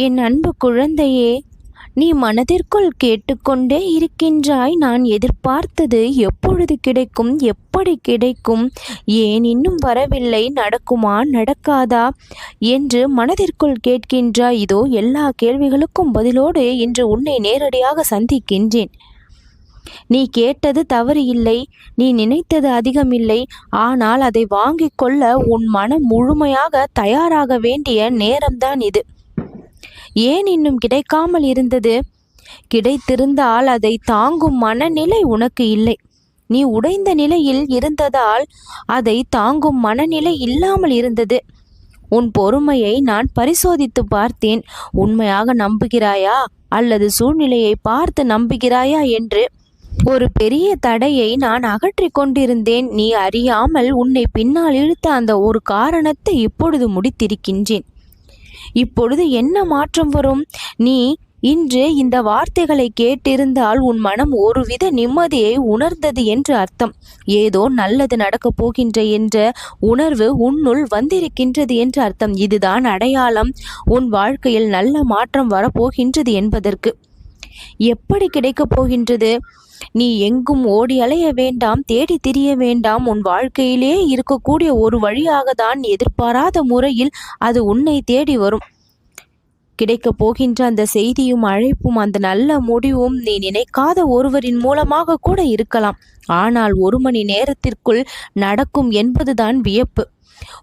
என் அன்பு குழந்தையே நீ மனதிற்குள் கேட்டுக்கொண்டே இருக்கின்றாய். நான் எதிர்பார்த்தது எப்பொழுது கிடைக்கும் எப்படி கிடைக்கும் ஏன் இன்னும் வரவில்லை நடக்குமா நடக்காதா என்று மனதிற்குள் கேட்கின்றாய். இதோ எல்லா கேள்விகளுக்கும் பதிலோடு இன்று உன்னை நேரடியாக சந்திக்கின்றேன். நீ கேட்டது தவறு இல்லை நீ நினைத்தது அதிகமில்லை ஆனால் அதை வாங்கிக் கொள்ள உன் மனம் முழுமையாக தயாராக வேண்டிய நேரம்தான் இது. ஏன் இன்னும் கிடைக்காமல் இருந்தது? கிடைத்திருந்தால் அதை தாங்கும் மனநிலை உனக்கு இல்லை. நீ உடைந்த நிலையில் இருந்ததால் அதை தாங்கும் மனநிலை இல்லாமல் இருந்தது. உன் பொறுமையை நான் பரிசோதித்து பார்த்தேன். உண்மையாக நம்புகிறாயா? அல்லது சூழ்நிலையை பார்த்து நம்புகிறாயா என்று. ஒரு பெரிய தடையை நான் அகற்றி கொண்டிருந்தேன். நீ அறியாமல் உன்னை பின்னால் இழுத்த அந்த ஒரு காரணத்தை இப்பொழுது முடித்திருக்கின்றேன். இப்பொழுது என்ன மாற்றம் வரும்? நீ இன்று இந்த வார்த்தைகளை கேட்டிருந்தால் உன் மனம் ஒருவித நிம்மதியை உணர்ந்தது என்று அர்த்தம். ஏதோ நல்லது நடக்கப் போகின்ற என்ற உணர்வு உன்னுள் வந்திருக்கின்றது என்று அர்த்தம். இதுதான் அடையாளம். உன் வாழ்க்கையில் நல்ல மாற்றம் வரப்போகின்றது என்பதற்கு. எப்படி கிடைக்கப் போகின்றது? நீ எங்கும் ஓடி அலைய வேண்டாம் தேடி திரிய வேண்டாம். உன் வாழ்க்கையிலே இருக்கக்கூடிய ஒரு வழியாக தான் எதிர்பாராத முறையில் அது உன்னை தேடி வரும். கிடைக்கப் போகின்ற அந்த செய்தியும் அழைப்பும் அந்த நல்ல முடிவும் நீ நினைக்காத ஒருவரின் மூலமாக கூட இருக்கலாம். ஆனால் ஒரு மணி நேரத்திற்குள் நடக்கும் என்பதுதான் வியப்பு.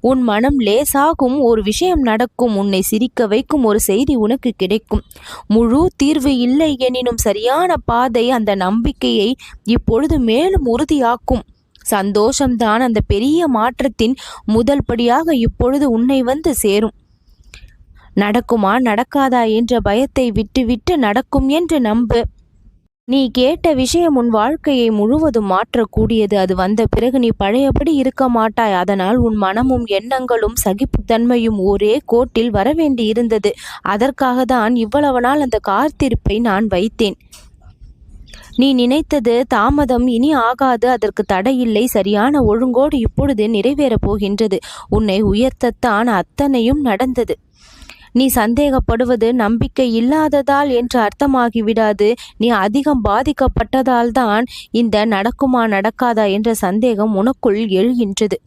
உன் மனம் லேசாகும் ஒரு விஷயம் நடக்கும் உன்னை சிரிக்க வைக்கும் ஒரு செய்தி உனக்கு கிடைக்கும். முழு தீர்வு இல்லை எனினும் சரியான பாதை அந்த நம்பிக்கையை இப்பொழுது மேலும் உறுதியாக்கும். சந்தோஷம்தான் அந்த பெரிய மாற்றத்தின் முதல் படியாக இப்பொழுது உன்னை வந்து சேரும். நடக்குமா? நடக்காதா என்ற பயத்தை விட்டுவிட்டு நடக்கும் என்று நம்பு. நீ கேட்ட விஷயம் உன் வாழ்க்கையை முழுவதும் மாற்றக்கூடியது. அது வந்த பிறகு நீ பழையபடி இருக்க மாட்டாய். அதனால் உன் மனமும் எண்ணங்களும் சகிப்புத்தன்மையும் ஒரே கோட்டில் வரவேண்டி இருந்தது. அதற்காக தான் இவ்வளவு நாள் அந்த காத்திருப்பை நான் வைத்தேன். நீ நினைத்தது தாமதம் இனி ஆகாது. அதற்கு தடையில்லை. சரியான ஒழுங்கோடு இப்பொழுது நிறைவேறப் போகின்றது. உன்னை உயர்த்தத்தான் அத்தனையும் நடந்தது. நீ சந்தேகப்படுவது நம்பிக்கை இல்லாததால் என்று அர்த்தமாகிவிடாது. நீ அதிகம் பாதிக்கப்பட்டதால் தான் இந்த நடக்குமா நடக்காதா என்ற சந்தேகம் உனக்குள் எழுகின்றது.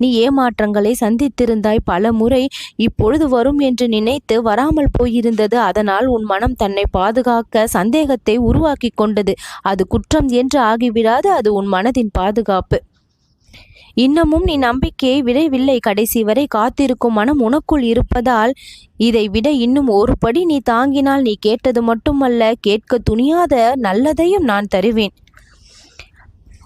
நீ ஏமாற்றங்களை சந்தித்திருந்தாய் பல முறை இப்பொழுது வரும் என்று நினைத்து வராமல் போயிருந்தது. அதனால் உன் மனம் தன்னை பாதுகாக்க சந்தேகத்தை உருவாக்கி கொண்டது. அது குற்றம் என்று ஆகிவிடாது அது உன் மனதின் பாதுகாப்பு. இன்னமும் நீ நம்பிக்கையை விடவில்லை கடைசி வரை காத்திருக்கும் மனம் உனக்குள் இருப்பதால் இதை விட இன்னும் ஒரு படி நீ தாங்கினால் நீ கேட்டது மட்டுமல்ல. கேட்க துணியாத நல்லதையும் நான் தருவேன்.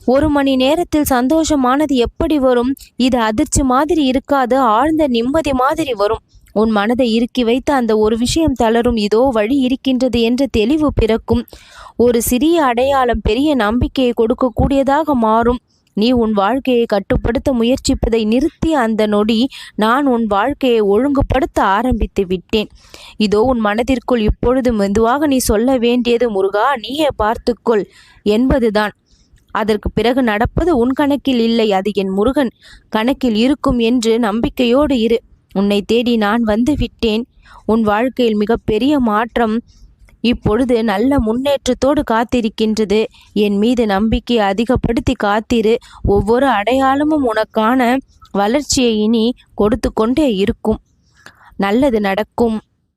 ஒரு மணி நேரத்தில் சந்தோஷமானது எப்படி வரும்? இது அதிர்ச்சி மாதிரி இருக்காது ஆழ்ந்த நிம்மதி மாதிரி வரும். உன் மனதை இறுக்கி வைத்து அந்த ஒரு விஷயம் தளரும். இதோ வழி இருக்கின்றது என்ற தெளிவு பிறக்கும். ஒரு சிறிய அடையாளம் பெரிய நம்பிக்கையை கொடுக்கக்கூடியதாக மாறும். நீ உன் வாழ்க்கையை கட்டுப்படுத்த முயற்சிப்பதை நிறுத்தி அந்த நொடி நான் உன் வாழ்க்கையை ஒழுங்குபடுத்த ஆரம்பித்து விட்டேன். இதோ உன் மனதிற்குள் இப்பொழுது மெதுவாக நீ சொல்ல வேண்டியது முருகா நீயே பார்த்துக்கொள் என்பதுதான். அதற்கு பிறகு நடப்பது உன் கணக்கில் இல்லை அது என் முருகன். கணக்கில் இருக்கும் என்று நம்பிக்கையோடு இரு. உன்னை தேடி நான் வந்து விட்டேன். உன் வாழ்க்கையில் மிகப்பெரிய மாற்றம் இப்பொழுது நல்ல முன்னேற்றத்தோடு காத்திருக்கின்றது. என் மீது நம்பிக்கை அதிகப்படுத்தி காத்திரு. ஒவ்வொரு அடையாளமும் உனக்கான வளர்ச்சியை இனி கொடுத்து கொண்டே இருக்கும். நல்லது நடக்கும்.